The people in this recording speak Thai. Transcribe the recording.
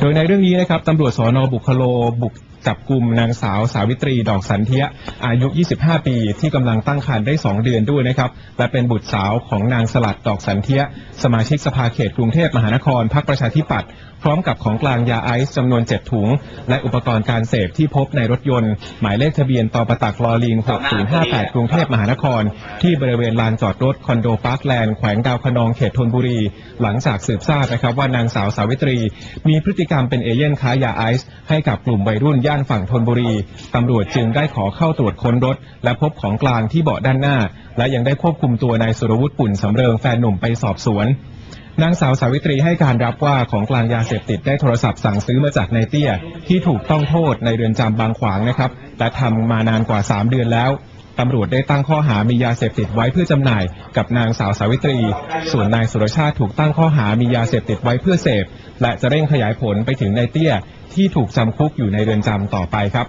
โดยในเรื่องนี้นะครับตำรวจสอนอบุคโลบุก จับกลุ่มนางสาวสาวิตรีดอกสันเทียอายุ 25 ปี ที่กำลังตั้งครรภ์ได้ 2 เดือนด้วยนะครับ และเป็นบุตรสาวของนางสลัดดอกสันเทียสมาชิกสภาเขตกรุงเทพมหานครพรรคประชาธิปัตย์พร้อมกับของกลางยาไอซ์จำนวน 7 ถุง และอุปกรณ์การเสพที่พบในรถยนต์ หมายเลขทะเบียนตอประตักลอลิง 6058 กรุงเทพมหานคร ที่บริเวณลานจอดรถคอนโดพาร์คแลนด์แขวงดาวคะนองเขตธนบุรี หลังจากสืบทราบนะครับว่านางสาวสาวิตรี มีพฤติกรรมเป็นเอเย่นค้ายาไอซ์ให้กับกลุ่มวัยรุ่นย่านฝั่งธนบุรี ตำรวจจึงได้ขอเข้าตรวจค้นรถ และพบของกลางที่เบาะด้านหน้า และยังได้ควบคุมตัวนายสุรวุฒิปุ่นสำเริงแฟนหนุ่มไปสอบสวนนางสาวสาวิตรีให้การรับว่าของกลางยาเสพติดได้โทรศัพท์สั่งซื้อมาจากนายเตี้ย ที่ถูกต้องโทษในเรือนจำบางขวางนะครับ และทำมานานกว่า 3 เดือนแล้วตำรวจได้ตั้งข้อหามียาเสพติดไว้เพื่อจำหน่าย กับนางสาวสาวิตรี ส่วนนายสุรชาติถูกตั้งข้อหามียาเสพติดไว้เพื่อเสพ และจะเร่งขยายผลไปถึงนายเตี้ย ที่ถูกจำคุกอยู่ในเรือนจำต่อไปครับ